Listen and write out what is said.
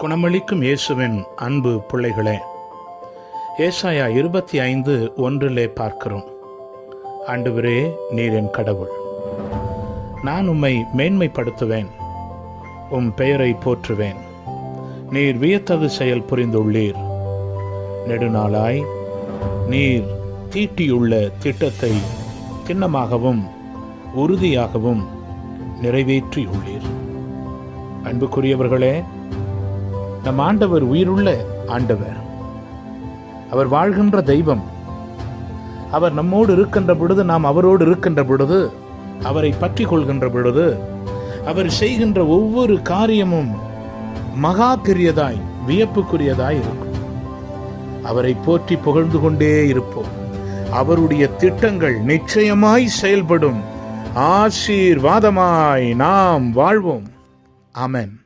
குணமளிக்கும் இயேசுவின் அன்பு பிள்ளைகளே ஏசாயா இருபத்தி ஐந்து ஒன்றிலே பார்க்கிறோம். ஆண்டுவரே நீர் என் கடவுள் நான் உம்மை மேன்மைப்படுத்துவேன் உம் பெயரை போற்றுவேன். நீர் வியத்தகு செயல் புரிந்துள்ளீர். நெடுநாளாய் நீர் தீட்டியுள்ள திட்டத்தை திண்ணமாகவும் உறுதியாகவும் நிறைவேற்றியுள்ளீர். அன்புக்குரியவர்களே நம் ஆண்டவர் உயிருள்ள ஆண்டவர். அவர் வாழ்கின்ற தெய்வம். அவர் நம்மோடு இருக்கின்ற பொழுது நாம் அவரோடு இருக்கின்ற பொழுது அவரை பற்றி கொள்கின்ற பொழுது அவர் செய்கின்ற ஒவ்வொரு காரியமும் மகா பெரியதாய் வியப்புக்குரியதாய் இருக்கும். அவரை போற்றி புகழ்ந்து கொண்டே இருப்போம். அவருடைய திட்டங்கள் நிச்சயமாய் செயல்படும். ஆசீர்வாதமாய் நாம் வாழ்வோம். ஆமென்.